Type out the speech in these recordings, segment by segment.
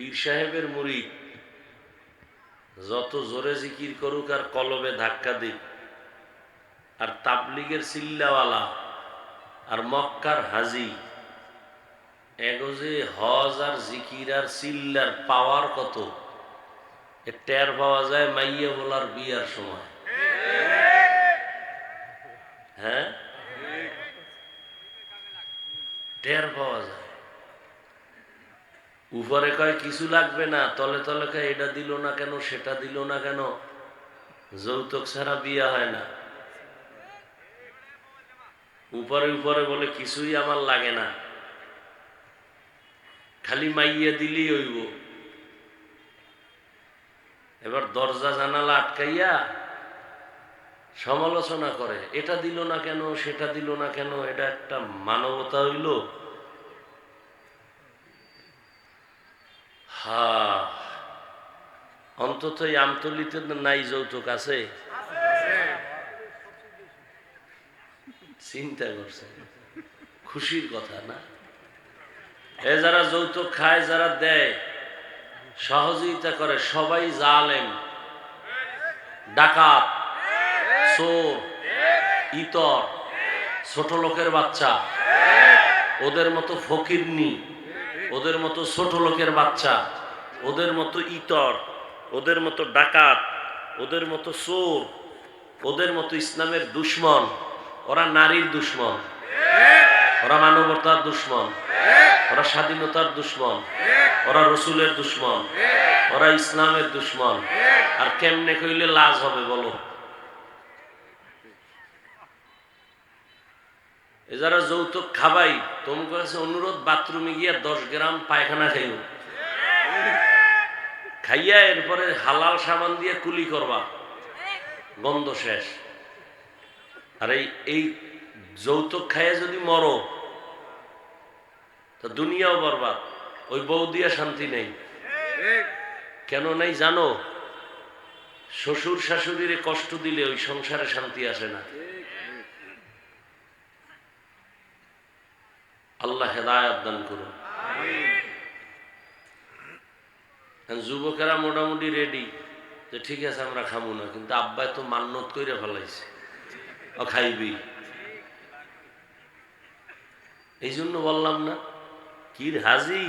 পীর সাহেবের মুড়ি যত জোরে জিকির করুক আর কলবে ধাক্কা দিক, আর তাবলিগের সিল্লাওয়ালা আর মক্কার হাজি এগোজে হজ আর জিকির আর সিল্লার পাওয়ার কত টের পাওয়া যায় মাইয়া বলার বিয়ার সময়। হ্যাঁ? টের পাওয়া যায়। উপরে কয়, কিছু লাগবে না, তলে তলে কয়, এটা দিল না কেন, সেটা দিল না কেন? যৌতুক ছাড়া বিয়া হয় না। উপরে উপরে বলে, কিছুই আমার লাগে না। খালি মাইয়া দিলেই হইব। এবার দরজা জানালা আটকাইয়া সমালোচনা করে, এটা দিল না কেন, সেটা দিল না কেন? এটা একটা মানবতা হইল। হা অন্তত এই আমতলিতে নাই যৌতুক আছে। চিন্তা করছে, খুশির কথা না? এ যারা যৌতুক খায়, যারা দেয়, সহযোগিতা করে, সবাই জালেম, ডাকাত, চোর, ইতর, ছোট লোকের বাচ্চা, ওদের মতো ফকিরনি, ওদের মতো ছোট লোকের বাচ্চা। ওদের মতো ইতর, ওদের মতো ডাকাত, ওদের মতো চোর, ওদের মতো ইসলামের দুশ্মন, ওরা নারীর দুশ্মন, ওরা মানবতার দুশ্মন, ওরা স্বাধীনতার দুশ্মন, ওরা রসুলের দুশ্মন, ওরা ইসলামের দুশ্মন। আর কেমনে কইলে লাজ হবে বলো? যারা যৌতুক খাবাই, তোমার কাছে অনুরোধ, বাথরুমে গিয়া দশ গ্রাম পায়খানা খাইও। খাইয়া এরপরে হালাল সাবান দিয়ে কুলি করবা। গন্ধ শেষ। আর এই এই যৌতুক খাইয়া যদি মরো, তো দুনিয়াও বরবাদ, ওই বউ দিয়া শান্তি নেই। কেন নাই জানো? শ্বশুর শাশুড়িরে কষ্ট দিলে ওই সংসারে শান্তি আসে না। আল্লাহ হেদায়াত দান করুন। যুবকেরা মোটামুটি রেডি যে ঠিক আছে আমরা খাব না, কিন্তু আব্বাই তো মান্যত করে ফেলাইছে। ও খাইবি। এই জন্য বললাম না, কির হাজি?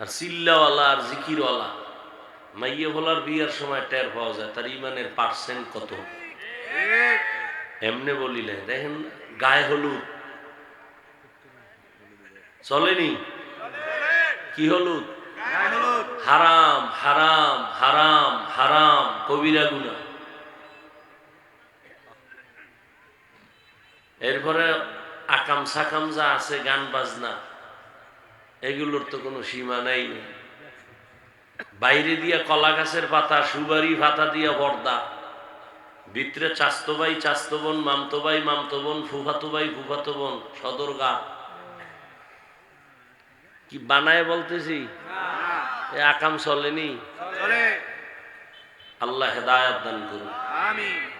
আর চিল্লাওয়ালা আর জিকিরওয়ালা। মাইয়ে বলার বিয়ার সময় টের পাওয়া যায়, তার ইমানের পার্সেন্ট কত? এমনে বলিলে দেখেন গায়ে হলুদ। চলেনি? কি হলুদ। হারাম হারাম হারাম হারাম, কবিরা গুনা এরপরে আকাম সাকাম যা আছে, গান, বাজনা, এগুলোর তো কোনো সীমা নাই। বাইরে দিয়া কলা গাছের পাতা সুবারি পাতা দিয়া বর্দা। ভিতরে চাস্তো ভাই চাস্তো বোন মামতো ভাই মামতো বোন ফুফাতো ভাই ফুফাতো বোন সদর গা কি বানায় বলতেছি? এ আকাম চলেনি। আল্লাহ হেদায়াত দান করুন। আমিন।